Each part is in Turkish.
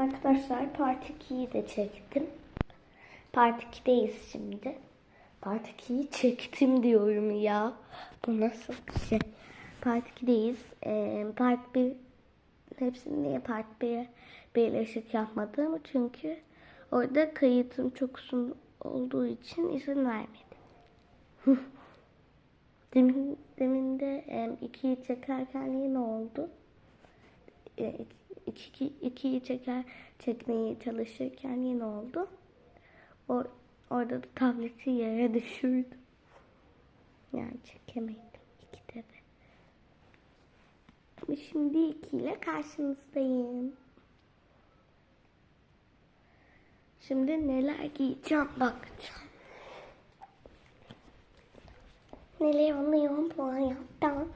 Arkadaşlar Part 2'yi de çektim. Part 2'deyiz şimdi. Part 2'yi çektim diyorum ya. Bu nasıl bir şey? Part 2'deyiz. Ee, part 1 hepsini niye Part 1'e birleşik yapmadım? Çünkü orada kayıtım çok uzun olduğu için izin vermedi. Demin, demin de em, ikiyi çekerken yine oldu. E, iki, iki, ikiyi çeker çekmeye çalışırken yine oldu. O, orada da tableti yere düşürdüm. Yani çekemedim ikide de. Ama Şimdi ikiyle karşınızdayım. Şimdi neler giyeceğim bakacağım. Neler oluyor bu hayatta?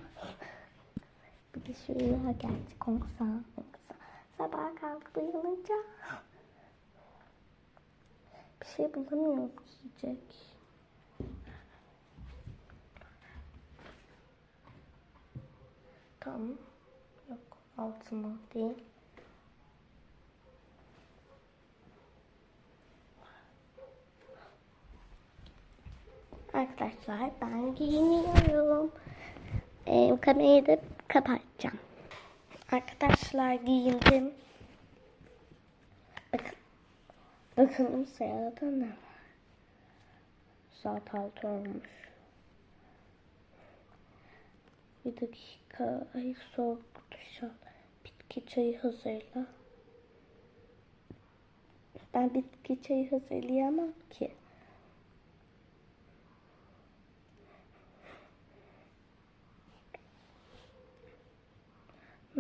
Bir de şöyle gerçek olsa. Sabah kalkıp uyanınca bir şey bulamıyorum yiyecek. Tamam. Yok altıma değil. Arkadaşlar ben giyiniyorum. Ee, kamerayı da kapatacağım. Arkadaşlar giyindim. Bakın. Bakalım ne var. Saat altı olmuş. Bir dakika. Ay soğuk duş al. Bitki çayı hazırla. Ben bitki çayı hazırlayamam ki.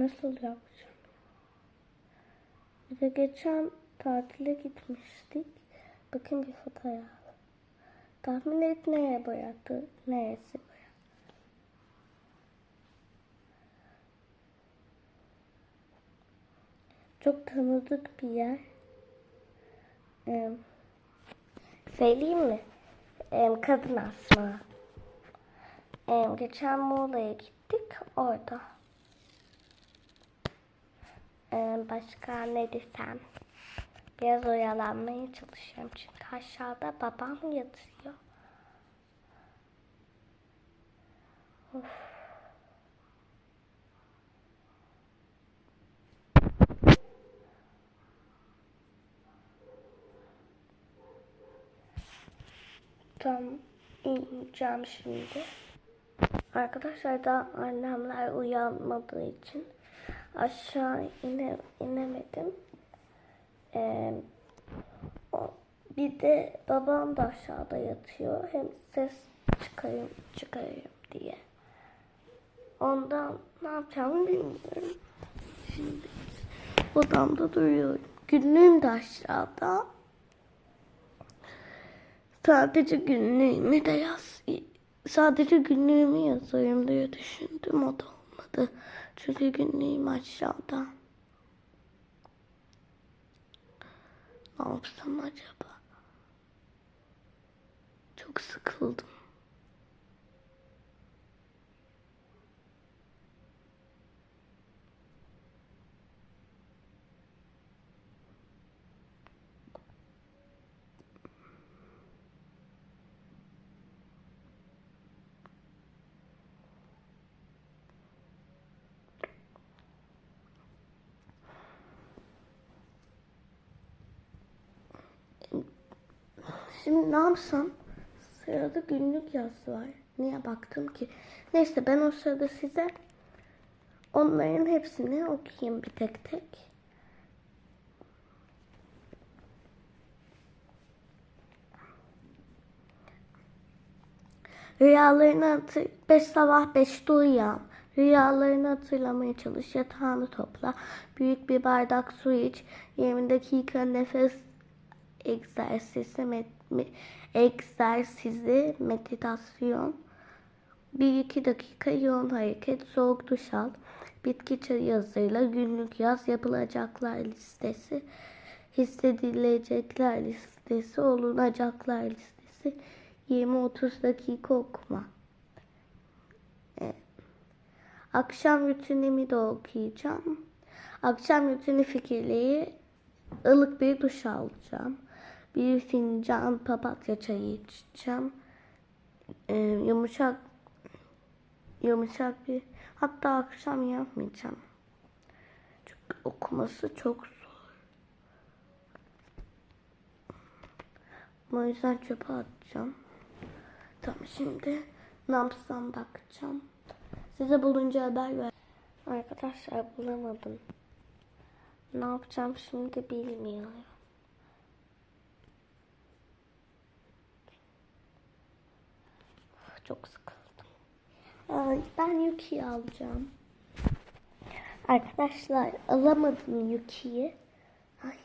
Nasıl yapacağım? Bir de geçen tatile gitmiştik. Bakın bir fotoğraf. Tahmin et nereye boyattı? Neresi boyattı? Çok tanıdık bir yer. Ee, söyleyeyim mi? Ee, kadın asma. Ee, geçen Muğla'ya gittik. Orada. Ee, başka ne desem? Biraz oyalanmaya çalışıyorum çünkü aşağıda babam yatıyor. Of. Tam ineceğim şimdi. Arkadaşlar da annemler uyanmadığı için aşağı ine, inemedim. Ee, bir de babam da aşağıda yatıyor. Hem ses çıkarayım, çıkarayım diye. Ondan ne yapacağımı bilmiyorum. Şimdi odamda duruyorum. Günlüğüm de aşağıda. Sadece günlüğümü de yaz. Sadece günlüğümü yazayım diye düşündüm. O da olmadı. Çünkü günlüğüm aşağıda. Ne yapsam acaba? Çok sıkıldım. Şimdi ne yapsam? Sırada günlük yaz var. Niye baktım ki? Neyse ben o sırada size onların hepsini okuyayım bir tek tek. Rüyalarını hatır... Beş sabah beşte uyan. Rüyalarını hatırlamaya çalış. Yatağını topla. Büyük bir bardak su iç. 20 dakika nefes egzersizi, med- me- egzersizi, meditasyon. Bir iki dakika yoğun hareket, soğuk duş al. Bitki çayı hazırla, günlük yaz, yapılacaklar listesi, hissedilecekler listesi, olunacaklar listesi, 20-30 dakika okuma. Akşam rutinimi de okuyacağım. Akşam rutini fikirleri ılık bir duş alacağım. Bir fincan papatya çayı içeceğim. Ee, yumuşak yumuşak bir hatta akşam yapmayacağım. Çünkü okuması çok zor. O yüzden çöpe atacağım. Tamam şimdi yapsam bakacağım. Size bulunca haber ver. Arkadaşlar bulamadım. Ne yapacağım şimdi bilmiyorum. Çok sıkıldım. Ben Yuki'yi alacağım. Arkadaşlar alamadım Yuki'yi. Ay.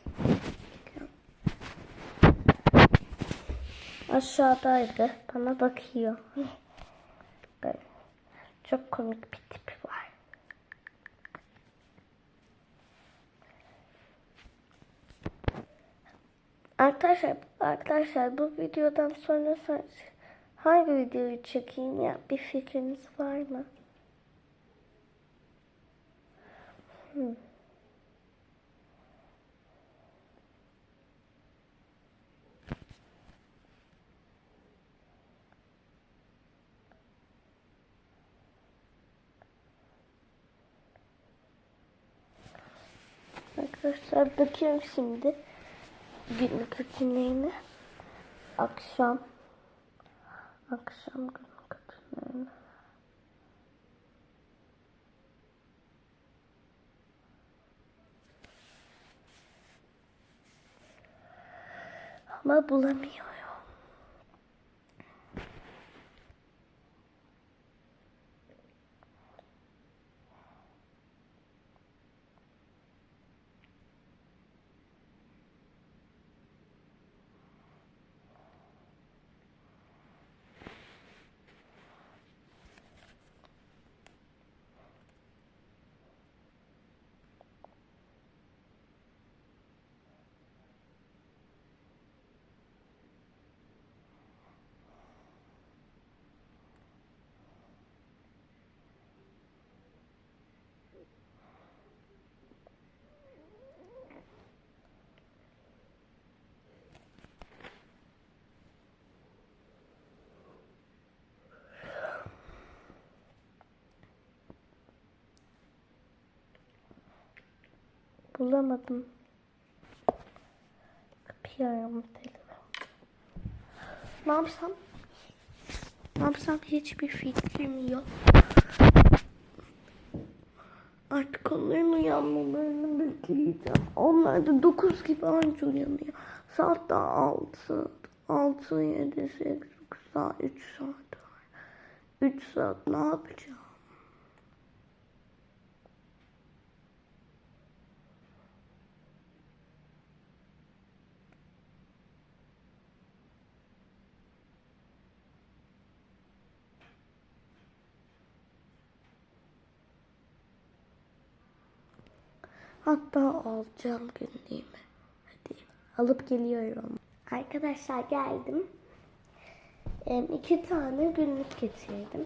Aşağıdaydı. Bana bakıyor. Çok komik bir tipi var. Arkadaşlar, arkadaşlar bu videodan sonra sen- hangi videoyu çekeyim ya? Bir fikriniz var mı? Hmm. Arkadaşlar bakıyorum şimdi günlük rutinlerine. Akşam akşam günlük rutinlerine. Ama bulamıyorum. Bulamadım. Kapıyorum telefon. Ne yapsam? Ne yapsam hiçbir fikrim yok. Artık onların uyanmalarını bekleyeceğim. Onlar da 9 gibi anca uyanıyor. Saat daha 6. 6, 7, 8, 9 daha 3 saat var. 3 saat ne yapacağım? Hatta alacağım günlüğümü. Hadi alıp geliyorum. Arkadaşlar geldim. Em, iki tane günlük getirdim.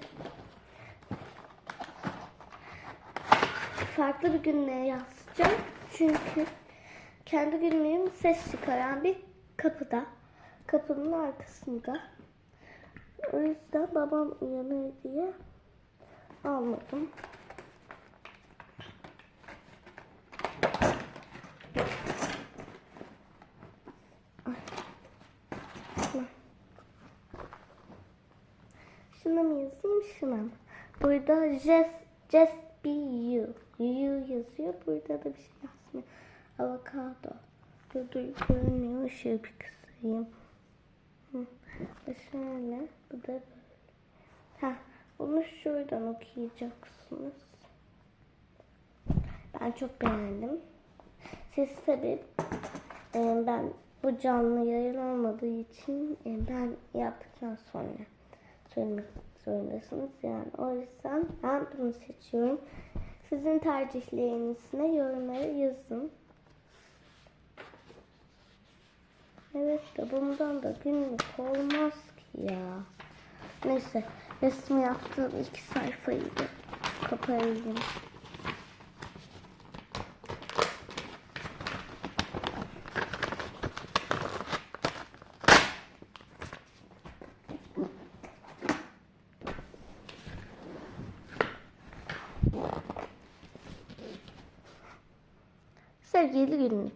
Farklı bir günlüğe yazacağım. Çünkü kendi günlüğüm ses çıkaran bir kapıda. Kapının arkasında. O yüzden babam uyanır diye almadım. Şuna mı yazayım şuna? Burada just, just be you. You yazıyor. Burada da bir şey yazmıyor. Avokado. Dur dur görünmüyor. Işığı bir kısayım. Hı. Şöyle. Bu da böyle. Ha, bunu şuradan okuyacaksınız. Ben çok beğendim. Siz tabii e, ben bu canlı yayın olmadığı için e, ben yaptıktan sonra söylemek zorundasınız. Yani o yüzden ben bunu seçiyorum. Sizin tercihlerinizle yorumlara yazın. Evet de bundan da günlük olmaz ki ya. Neyse resim yaptığım iki sayfayı da kapayayım. 7 günlük.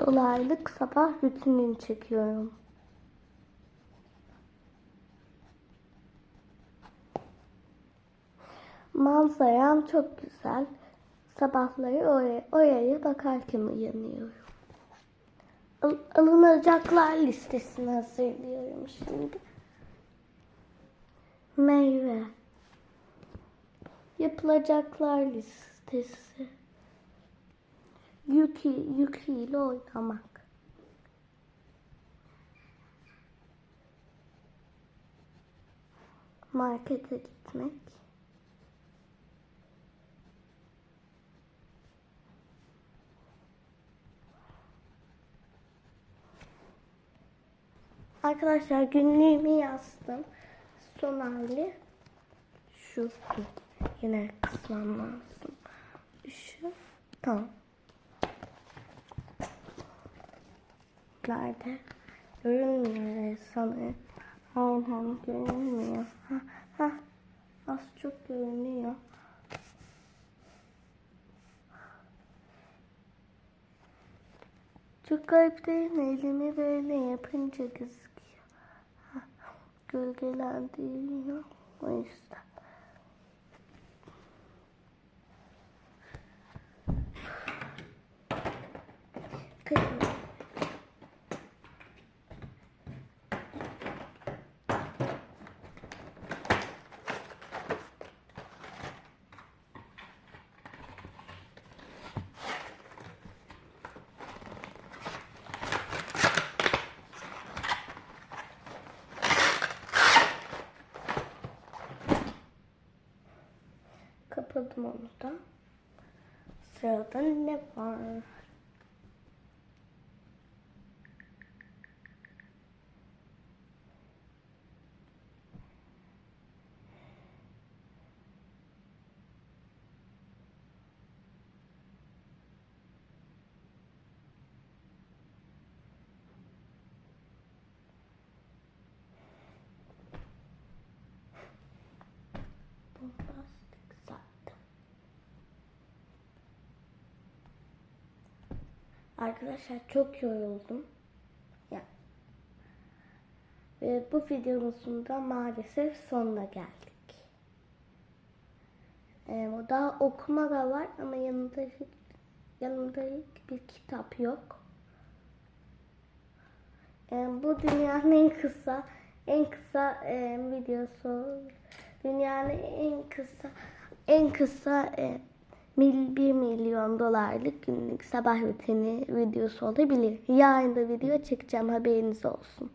Dolaylık sabah rutinini çekiyorum. Manzaram çok güzel. Sabahları oraya, oraya bakarken uyanıyorum. Al- alınacaklar listesini hazırlıyorum şimdi. Meyve. Yapılacaklar listesi. Yuki ile oynamak. Markete gitmek. Arkadaşlar günlüğümü yazdım. Son hali şu. Yine kısmam lazım. Şu. Tamam. Nerede? Görünmüyor sanırım. Aynen görünmüyor. Ha, ha. Az çok görünüyor. Çok garip değil mi? Elimi böyle yapınca gözüküyor. Gölgelendiriyor. O yüzden. Kapadım onu da. Sırada ne var? Arkadaşlar çok yoruldum. Ya. Ve bu videomuzun da maalesef sonuna geldik. Ee, daha okuma da var ama yanında yanında bir kitap yok. Ee, bu dünyanın en kısa en kısa e, videosu. Dünyanın en kısa en kısa e, 1 milyon dolarlık günlük sabah rutini videosu olabilir. Yarın da video çekeceğim haberiniz olsun.